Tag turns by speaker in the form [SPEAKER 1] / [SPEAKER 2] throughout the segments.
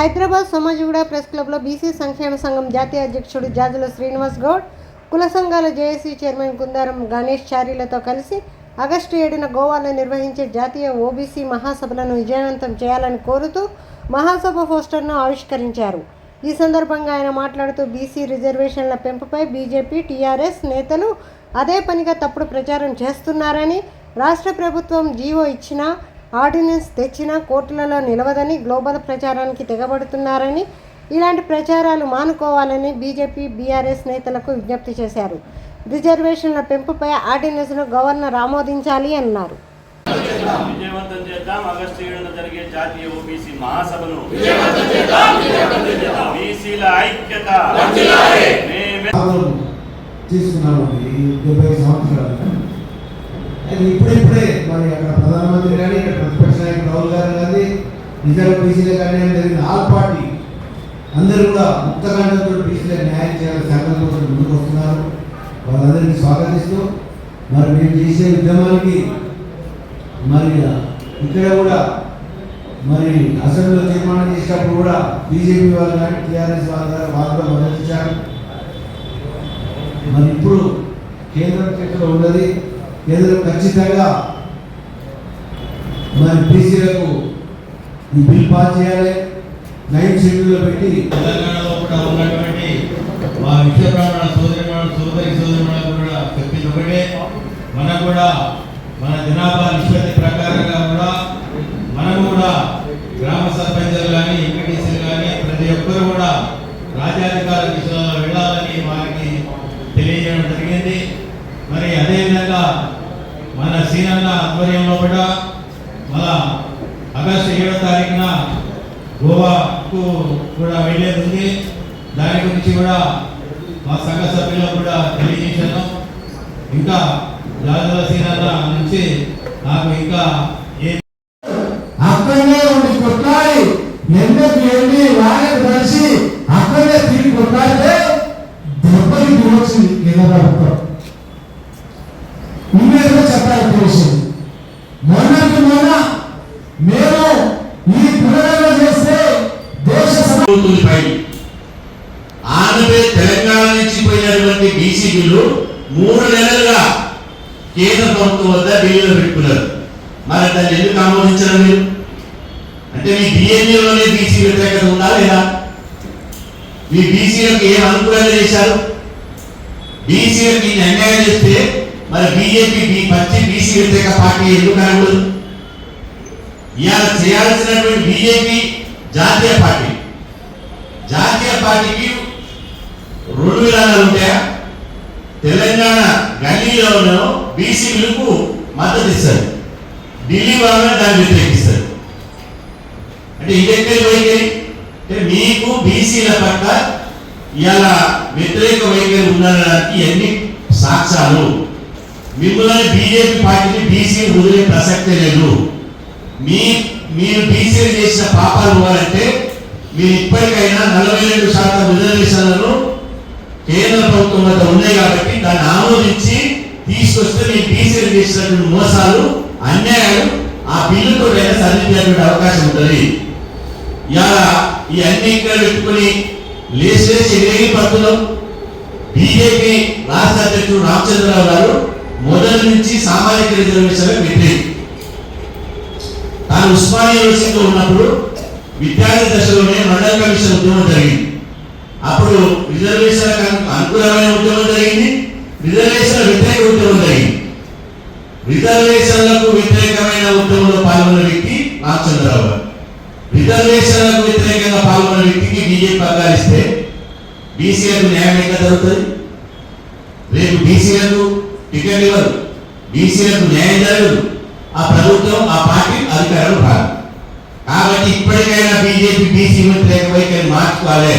[SPEAKER 1] Hyderabad Somajiguda press క్లబ్లో BC సంక్షేమ సంఘం జాతీయ అధ్యక్షుడు జాజుల శ్రీనివాస్ గౌడ్ కుల సంఘాల జేఏసీ చైర్మన్ కుందారం గణేష్ చారీలతో కలిసి ఆగస్టు ఏడున గోవాలో నిర్వహించే జాతీయ ఓబీసీ మహాసభలను విజయవంతం చేయాలని కోరుతూ మహాసభ పోస్టర్ను ఆవిష్కరించారు. ఈ సందర్భంగా ఆయన మాట్లాడుతూ బీసీ రిజర్వేషన్ల పెంపుపై బీజేపీ టీఆర్ఎస్ నేతలు అదే పనిగా తప్పుడు ప్రచారం చేస్తున్నారని రాష్ట్ర ప్రభుత్వం జీవో ఇచ్చినా ఆర్డినెన్స్ తెచ్చినా కోర్టులలో నిలవదని గ్లోబల్ ప్రచారానికి తెగబడుతున్నారని ఇలాంటి ప్రచారాలు మానుకోవాలని బీజేపీ బీఆర్ఎస్ నేతలకు విజ్ఞప్తి చేశారు. రిజర్వేషన్ల పెంపుపై ఆర్డినెన్స్ను గవర్నర్ ఆమోదించాలి అన్నారు.
[SPEAKER 2] విజయవంతం చేద్దాం. ఆగస్టు ఏడున జరిగే జాతీయ ఓబీసీ మహాసభను. బీసీల ఐక్యత. మేమే
[SPEAKER 3] ఆందోళన తీసుకున్నాము ఈ డెబ్బై సంవత్సరాలు. అది ఇప్పుడిప్పుడే మరి అక్కడ ప్రధానమంత్రి కానీ ఇక్కడ ప్రతిపక్ష నాయకుడు రాహుల్ గారు కానీ రిజర్వ్ బీసీలో కానీ జరిగిన ఆల్ పార్టీ అందరూ కూడా ముక్తకంఠంతో బీసీలకు న్యాయం చేయాలని సంకల్పంతో ముందుకు వస్తున్నారు. వాళ్ళందరినీ స్వాగతిస్తూ మరి మేము చేసే ఉద్యమానికి మరి ఇక్కడ కూడా మరి అసెంబ్లీలో తీర్మానం చేసినప్పుడు కూడా బీజేపీ వాళ్ళు కానీ టీఆర్ఎస్ వాళ్ళు కానీ వాళ్ళు కూడా మరి ఇప్పుడు కేంద్రం చేతిలో ఉన్నది కేంద్రం ఖచ్చితంగా మరి బీసీలకు ఈ బిల్ పాస్ చేయాలి. నైన్ షెడ్యూల్లో పెట్టి
[SPEAKER 4] తెలంగాణలో కూడా ఉన్నటువంటి మా విశ్వబ్రాహ్మణ సోదరి సోదరి సోదరి కూడా చెప్పింది ఒకటే. మనం కూడా మన జనాభా నిష్పత్తి ప్రకారంగా కూడా మనం కూడా గ్రామ సర్పంచులు కానీ ఎంపీటీసీలు కానీ ప్రతి ఒక్కరు కూడా రాజ్యాధికార విషయంలో వెళ్ళాలని వారికి తెలియజేయడం జరిగింది. మరి అదేవిధంగా మన సీనన్న ఆధ్వర్యంలో కూడా మన ఆగస్టు ఏడో తారీఖున గోవాకు కూడా వెళ్ళేది ఉంది. దాని గురించి కూడా మా సంఘ సభ్యులకు కూడా తెలియజేశాను ఇంకా జాతర సీనన్న నుంచి నాకు ఇంకా ఏ
[SPEAKER 3] అక్కడనే ఉండి కొట్టాలి ఎందుకు వెళ్ళి వాళ్ళకి కలిసి అక్కడే తిరిగి కొట్టాలి దేశ
[SPEAKER 5] పై ఆంధ్రప్రదేశ్ తెలంగాణ నుంచి పోయినటువంటి బీసీ మూడు నెలలుగా కేంద్ర ప్రభుత్వం వద్ద ఢిల్లీలో పెట్టుకున్నారు. మరి దాన్ని ఎందుకు ఆమోదించడం మీరు? అంటే మీ డిఎన్ఏలోనే బీసీ వ్యతిరేకత ఉందా లేదా? మీ బీసీలకు ఏం అనుకూలంగా చేశారు? బీసీలకు ఈ అన్యాయం చేస్తే మరి బీజేపీ బీ పచ్చి బీసీ వ్యతిరేక పార్టీ ఎందుకు అనకూడదు ఇవాళ చేయాల్సినటువంటి బీజేపీ జాతీయ పార్టీ. జాతీయ పార్టీకి రెండు విధానాలు ఉంటాయా? తెలంగాణ గల్లీలోనూ బీసీలకు మద్దతు ఇస్తారు. ఢిల్లీ వాళ్ళని దాన్ని వ్యతిరేకిస్తారు అంటే ఇదెక్కడి వైఖరి అంటే మీకు బీసీల పట్ల ఇలా వ్యతిరేక వైఖరి ఉండడానికి ఎన్ని సాక్ష్యాలు? మిమ్మల్ని బీజేపీ పార్టీని బీసీలు వదిలే ప్రసక్తే లేదు. మీ మీరు బీసీలు చేసిన పాపాలు పోవాలంటే మీరు ఇప్పటికైనా నలభై రెండు శాతం రిజర్వేషన్లను కేంద్ర ప్రభుత్వం వద్ద ఉన్నాయి కాబట్టి దాన్ని ఆమోదించి తీసుకొస్తే మీ బీసీలు చేసినటువంటి మోసాలు అన్యాయాలు ఆ బిల్లుతో సరిదిద్దేటువంటి అవకాశం ఉంటుంది. ఇలా ఈ అన్ని ఇక్కడ పెట్టుకుని లేచేసి లేని పద్ధతిలో. బీజేపీ రాష్ట్ర అధ్యక్షుడు రామచంద్రరావు గారు మొదటి నుంచి సామాజిక రిజర్వేషన్ వ్యతిరేకి. తాను ఉస్మానియా యూనివర్సిటీలో ఉన్నప్పుడు విద్యార్థి దశలోనే మండల కమిషన్ ఉద్యమం జరిగింది. అప్పుడు రిజర్వేషన్ అనుకూలమైన ఉద్యమం జరిగింది. రిజర్వేషన్ వ్యతిరేక ఉద్యమం జరిగింది. రిజర్వేషన్లకు వ్యతిరేకమైన ఉద్యమంలో పాల్గొన్న వ్యక్తి రామచంద్రరావు గారు రిజర్వేషన్లకు వ్యతిరేకంగా పాల్గొన్న వ్యక్తికి బీజేపీ పగ్గాలిస్తే బీసీలకు న్యాయం ఎక్కడ జరుగుతుంది? రేపు బీసీలకు టికెట్ ఇవ్వరు. బీసీలకు న్యాయం జరగదు. ఆ ప్రభుత్వం ఆ పార్టీ అధికారం భాగం. కాబట్టి ఇప్పటికైనా బీజేపీ బీసీ వ్యతిరేక వైఖరి మార్చుకోవాలి?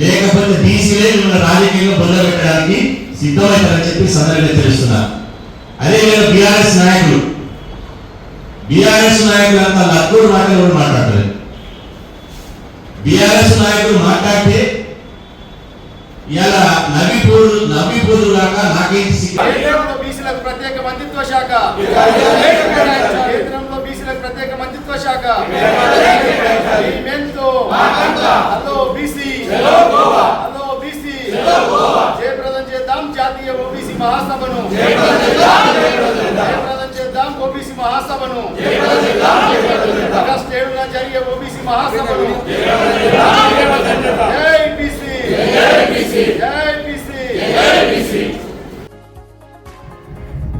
[SPEAKER 5] లేకపోతే బీసీలే మిమ్మల్ని రాజకీయంగా బొంద పెట్టడానికి సిద్ధమవుతారని చెప్పి సందర్భంగా తెలుస్తున్నారు అదేవిధంగా బీఆర్ఎస్ నాయకులు. బీఆర్ఎస్ నాయకులు అంత లక్కుడు మాటలు కూడా మాట్లాడలేదు? బీఆర్ఎస్ నాయకులు మాట్లాడితే ఇలా నవ్విపోదు నవ్విపోదు లాగా నాకేంటి సిగ్గు
[SPEAKER 6] కేంద్రంలో బీసీలకు ప్రత్యేక మంత్రిత్వ శాఖ. మహాసభను జయప్రదం చేద్దాం ఓబీసీ మహాసభను ఆగస్టు ఏడున జరిగే
[SPEAKER 1] ఓబీసీ మహాసభను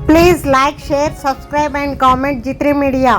[SPEAKER 1] Please like, share, subscribe and comment Jitri Media.